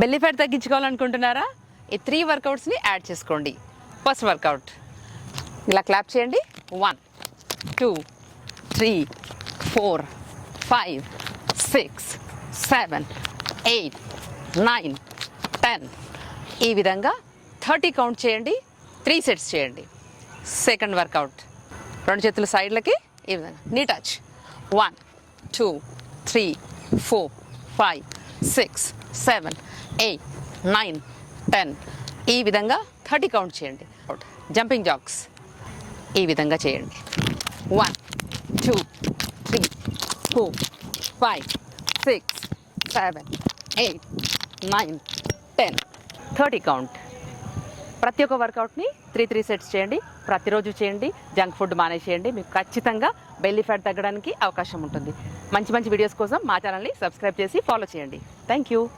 Belly fat తగ్గించుకోవాలనుకుంటున్నారా? ఈ three వర్కౌట్స్ని యాడ్ చేసుకోండి. First workout. ఇలా క్లాప్ చేయండి. One two three four five six seven eight nine ten. ఈ విధంగా థర్టీ కౌంట్ చేయండి. త్రీ సెట్స్ చేయండి. Second workout. రెండు చేతులు సైడ్లకి. ఈ విధంగా. Knee touch. One two three four five six seven eight nine ten. ఈ విధంగా థర్టీ కౌంట్ చేయండి. Jumping jacks. ఈ విధంగా చేయండి. One two three four five six seven eight nine ten. Thirty count. ప్రతి ఒక్క వర్కౌట్ని త్రీ త్రీ సెట్స్ చేయండి. ప్రతిరోజు చేయండి. జంక్ ఫుడ్ మానేసేయండి. మీకు ఖచ్చితంగా బెల్లీ ఫ్యాట్ తగ్గడానికి అవకాశం ఉంటుంది. మంచి మంచి వీడియోస్ కోసం మా ఛానల్ని సబ్స్క్రైబ్ చేసి ఫాలో చేయండి. Thank you.